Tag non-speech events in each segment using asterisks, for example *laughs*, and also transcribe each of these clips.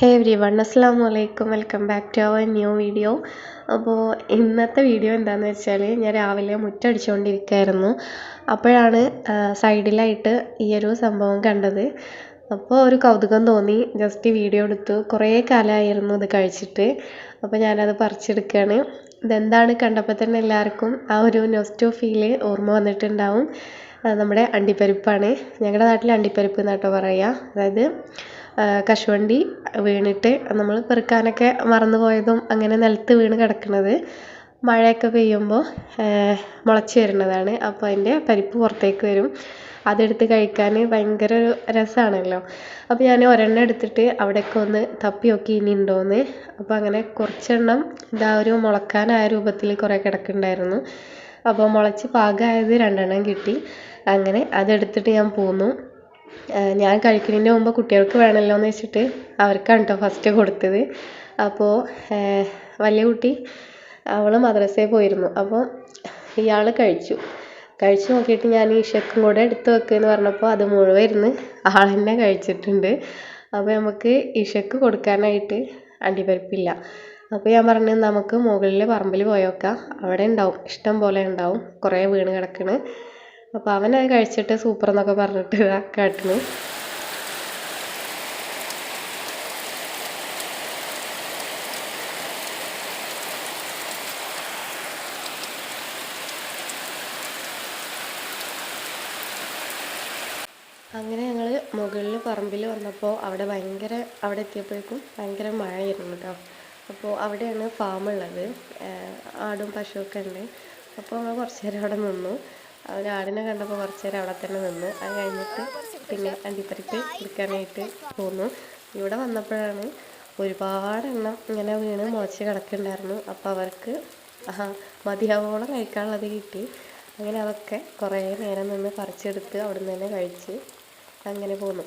ഹേ every one അസ്സാം വലൈക്കും welcome back to our new video അപ്പോൾ ഇന്നത്തെ വീഡിയോ എന്താണെന്ന് വെച്ചാൽ ഞാൻ രാവിലെ മുറ്റടിച്ചുകൊണ്ടിരിക്കുകയായിരുന്നു അപ്പോഴാണ് സൈഡിലായിട്ട് ഈ ഒരു സംഭവം കണ്ടത്. അപ്പോൾ ഒരു കൗതുകം തോന്നി. ജസ്റ്റ് വീഡിയോ എടുത്തു. കുറേ കാലമായിരുന്നു ഇത് കഴിച്ചിട്ട്. അപ്പോൾ ഞാനത് പറിച്ചെടുക്കുകയാണ് ഇതെന്താണ് കണ്ടപ്പോൾ തന്നെ എല്ലാവർക്കും ആ ഒരു നൊസ്റ്റോ ഫീൽ ഓർമ്മ വന്നിട്ടുണ്ടാവും. നമ്മുടെ അണ്ടിപ്പരിപ്പാണ്. ഞങ്ങളുടെ നാട്ടിൽ അണ്ടിപ്പരിപ്പ് എന്നാട്ടോ പറയുക അതായത് കശുവണ്ടി വീണിട്ട് നമ്മൾ പെറുക്കാനൊക്കെ മറന്നു പോയതും അങ്ങനെ നിലത്ത് വീണ് കിടക്കുന്നത് മഴയൊക്കെ പെയ്യുമ്പോൾ മുളച്ച് വരുന്നതാണ്. അപ്പോൾ അതിന്റെ പരിപ്പ് പുറത്തേക്ക് വരും. അതെടുത്ത് കഴിക്കാൻ ഭയങ്കര ഒരു രസമാണല്ലോ അപ്പോൾ ഞാൻ ഒരെണ്ണം എടുത്തിട്ട് അവിടെയൊക്കെ ഒന്ന് തപ്പി നോക്കി ഇനി ഉണ്ടോയെന്ന് അപ്പോൾ അങ്ങനെ കുറച്ചെണ്ണം ഇതാ ഒരു മുളക്കാനായ രൂപത്തിൽ കുറേ കിടക്കുന്നുണ്ടായിരുന്നു. അപ്പോൾ മുളച്ച് പാകമായത് രണ്ടെണ്ണം കിട്ടി. അങ്ങനെ അതെടുത്തിട്ട് ഞാൻ പോന്നു. ഞാൻ കഴിക്കുന്നതിന് മുമ്പ് കുട്ടികൾക്ക് വേണമല്ലോ എന്ന് വെച്ചിട്ട് അവർക്കാണ് കേട്ടോ ഫസ്റ്റ് കൊടുത്തത്. അപ്പോൾ വലിയ കുട്ടി അവൾ മദ്രസയിൽ പോയിരുന്നു. അപ്പോൾ ഇയാൾ കഴിച്ചു. കഴിച്ചു നോക്കിയിട്ട് ഞാൻ ഈ ഷെക്കും കൂടെ എടുത്ത് വെക്കുമെന്ന് പറഞ്ഞപ്പോൾ അത് മുഴുവൻ ഇരുന്ന് ആൾ തന്നെ കഴിച്ചിട്ടുണ്ട്. അപ്പോൾ നമുക്ക് ഇഷക്ക് കൊടുക്കാനായിട്ട് അണ്ടിപ്പരിപ്പില്ല. അപ്പോൾ ഞാൻ പറഞ്ഞു നമുക്ക് മുകളിലെ പറമ്പിൽ പോയോക്കാം അവിടെ ഉണ്ടാവും. ഇഷ്ടം പോലെ ഉണ്ടാവും. കുറേ വീണ് കിടക്കണ്. അപ്പോൾ അവനത് കഴിച്ചിട്ട് സൂപ്പർ എന്നൊക്കെ പറഞ്ഞിട്ട് കാട്ടുന്നു. അങ്ങനെ ഞങ്ങൾ മുകളിൽ പറമ്പിൽ വന്നപ്പോൾ അവിടെ ഭയങ്കര അവിടെ എത്തിയപ്പോഴേക്കും ഭയങ്കര മഴയായിരുന്നു കേട്ടോ അപ്പോൾ അവിടെയാണ് ഫാം ഉള്ളത് ആടും പശുവൊക്കെ ഉണ്ട്. അപ്പോൾ നമ്മൾ കുറച്ച് നേരം അവിടെ നിന്നു. ആടിനെ കണ്ടപ്പോൾ കുറച്ച് നേരം അവിടെ തന്നെ നിന്നു. അത് കഴിഞ്ഞിട്ട് പിന്നെ അണ്ടിപ്പരിപ്പ് കുടിക്കാനായിട്ട് പോന്നു. ഇവിടെ വന്നപ്പോഴാണ് ഒരുപാടെണ്ണം ഇങ്ങനെ വീണ് മുളച്ച് കിടക്കുന്നുണ്ടായിരുന്നു. അപ്പോൾ അവർക്ക് മതിയാവോളം കഴിക്കാനുള്ളത് കിട്ടി. അങ്ങനെ അതൊക്കെ കുറേ നേരം നിന്ന് പറിച്ചെടുത്ത് അവിടെ നിന്ന് തന്നെ കഴിച്ച് അങ്ങനെ പോന്നു.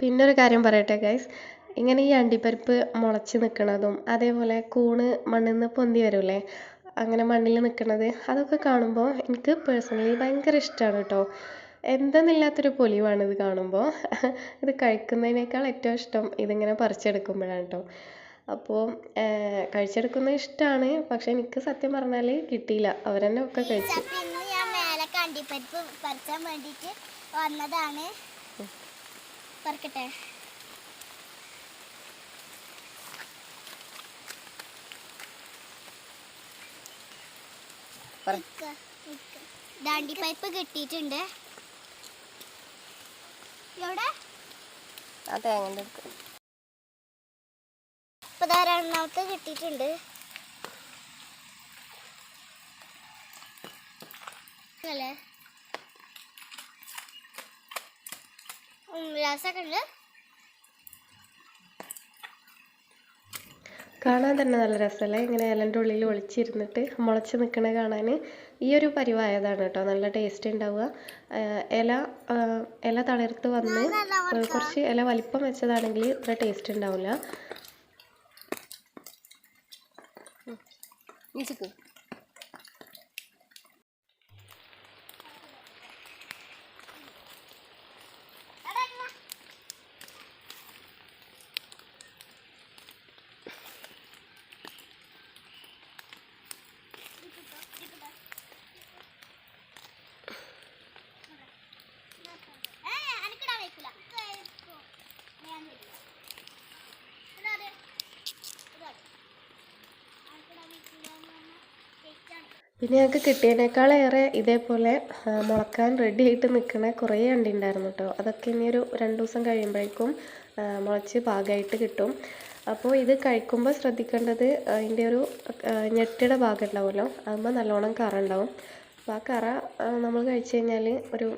പിന്നെ ഒരു കാര്യം പറയട്ടെ ഗൈസ് ഇങ്ങനെ ഈ അണ്ടിപ്പരിപ്പ് മുളച്ച് നിൽക്കുന്നതും അതേപോലെ കൂണ് മണ്ണിൽ നിന്ന് പൊന്തി വരില്ലേ? അങ്ങനെ മണ്ണിൽ നിൽക്കുന്നത് അതൊക്കെ കാണുമ്പോൾ എനിക്ക് പേഴ്സണലി ഭയങ്കര ഇഷ്ടമാണ് കേട്ടോ എന്തെന്നില്ലാത്തൊരു പൊലിവാണ് ഇത് കാണുമ്പോൾ *laughs* ഇത് കഴിക്കുന്നതിനേക്കാൾ ഏറ്റവും ഇഷ്ടം ഇതിങ്ങനെ പറിച്ചെടുക്കുമ്പോഴാണ് കേട്ടോ അപ്പോൾ കഴിച്ചെടുക്കുന്നത് ഇഷ്ടമാണ് പക്ഷെ എനിക്ക് സത്യം പറഞ്ഞാൽ കിട്ടിയില്ല. അവരെന്നെ ഒക്കെ കഴിച്ചു. ഞാൻ മേലെ പറിച്ചാൻ വേണ്ടിയിട്ട് വന്നതാണ്. പറിക്കട്ടെ? ദാണ്ടി പൈപ്പ് കിട്ടിയിട്ടുണ്ട്. എവിടെ ആ തേങ്ങന്റെ അടുത്ത്. ഇപ്പൊ രണ്ടാമത്തെ കിട്ടിയിട്ടുണ്ട്. അല്ലേ രസമൊക്കെ ഉണ്ട്. കാണാൻ തന്നെ നല്ല രസമല്ലേ ഇങ്ങനെ ഇലന്റെ ഉള്ളിൽ ഒളിച്ചിരുന്നിട്ട് മുളച്ച് നിൽക്കണ കാണാൻ ഈ ഒരു പരിവായതാണ് കേട്ടോ. നല്ല ടേസ്റ്റ് ഉണ്ടാവുക ഇല ഇല തളിർത്ത് വന്ന് കുറച്ച്? ഇല വലിപ്പം വെച്ചതാണെങ്കിൽ ഇത്ര ടേസ്റ്റ് ഉണ്ടാവില്ല പിന്നെ ഞങ്ങൾക്ക് കിട്ടിയതിനേക്കാളേറെ ഇതേപോലെ മുളക്കാൻ റെഡി ആയിട്ട് നിൽക്കുന്ന കുറേ അണ്ടി ഉണ്ടായിരുന്നു കേട്ടോ അതൊക്കെ ഇനി ഒരു രണ്ട് ദിവസം കഴിയുമ്പോഴേക്കും മുളച്ച് പാകമായിട്ട് കിട്ടും. അപ്പോൾ ഇത് കഴിക്കുമ്പോൾ ശ്രദ്ധിക്കേണ്ടത് അതിന്റെ ഒരു ഞെട്ടിയുടെ ഭാഗം ഉണ്ടാവുമല്ലോ അതുമ്പോൾ നല്ലോണം കറ ഉണ്ടാവും അപ്പോൾ ആ കറ നമ്മൾ കഴിച്ചു കഴിഞ്ഞാൽ ഒരു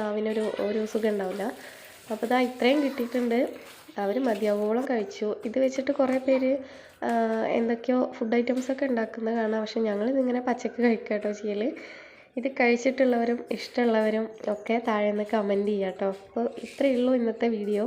നാവിനൊരു ഒരു സുഖം ഉണ്ടാവില്ല അപ്പോൾ ഇതാ ഇത്രയും കിട്ടിയിട്ടുണ്ട്. അവർ മതിയാവോളം കഴിച്ചു. ഇത് വെച്ചിട്ട് കുറേ പേര് എന്തൊക്കെയോ ഫുഡ് ഐറ്റംസ് ഒക്കെ ഉണ്ടാക്കുന്നത് കാണാം. പക്ഷെ ഞങ്ങൾ ഇതിങ്ങനെ പച്ചക്ക് കഴിക്കുക കേട്ടോ ചെയ്യൽ ഇത് കഴിച്ചിട്ടുള്ളവരും ഇഷ്ടമുള്ളവരും ഒക്കെ താഴെ നിന്ന് കമന്റ് ചെയ്യാം കേട്ടോ അപ്പോൾ ഇത്രയേ ഉള്ളൂ ഇന്നത്തെ വീഡിയോ